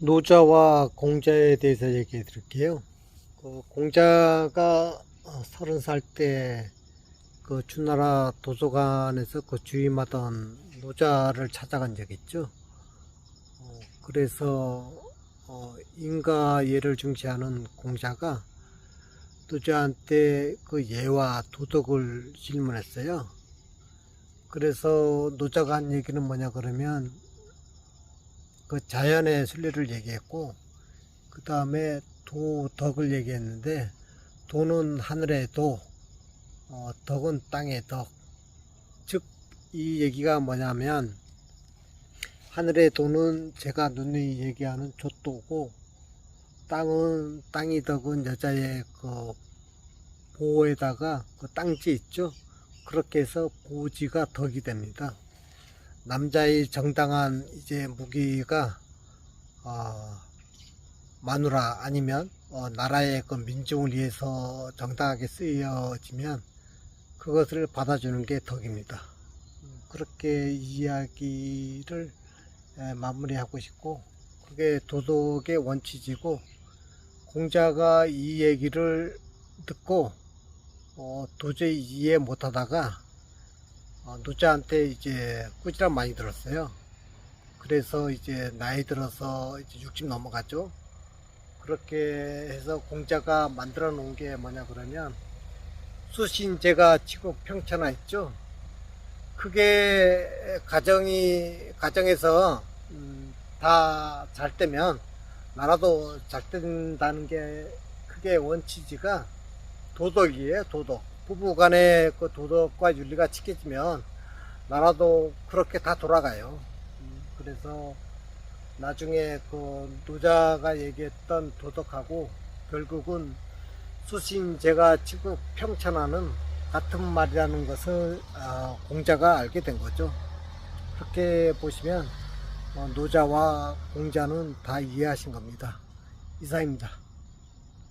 노자와 공자에 대해서 얘기해 드릴게요. 그 공자가 어, 서른 살 때 그 주나라 도서관에서 그 주임하던 노자를 찾아간 적이 있죠. 어, 그래서 어, 인가 예를 중시하는 공자가 노자한테 그 예와 도덕을 질문했어요. 그래서 노자가 한 얘기는 뭐냐 그러면 그 자연의 순리를 얘기했고 그 다음에 도 덕을 얘기했는데 도는 하늘의 도, 어, 덕은 땅의 덕. 즉 이 얘기가 뭐냐면 하늘의 도는 제가 눈이 얘기하는 조도고 땅은 땅이 덕은 여자의 그 보호에다가 그 땅지 있죠. 그렇게 해서 보지가 덕이 됩니다. 남자의 정당한 이제 무기가 어, 마누라 아니면 어, 나라의 그 민중을 위해서 정당하게 쓰여지면 그것을 받아주는 게 덕입니다. 음, 그렇게 이야기를 에, 마무리하고 싶고 그게 도덕의 원칙이고 공자가 이 얘기를 듣고 어, 도저히 이해 못하다가 어, 노자한테 이제 꾸지람 많이 들었어요. 그래서 이제 나이 들어서 이제 60 넘어갔죠. 그렇게 해서 공자가 만들어 놓은 게 뭐냐 그러면 수신제가 치고 평천하 있죠. 그게 가정이 가정에서 음, 다잘 되면 나라도 잘 된다는 게 그게 원치지가 도덕이에요, 도덕. 부부 간의 그 도덕과 윤리가 지켜지면 나라도 그렇게 다 돌아가요. 음, 그래서 나중에 그 노자가 얘기했던 도덕하고 결국은 수신제가 지구 평천하는 같은 말이라는 것을 아, 공자가 알게 된 거죠. 그렇게 보시면 어, 노자와 공자는 다 이해하신 겁니다. 이상입니다.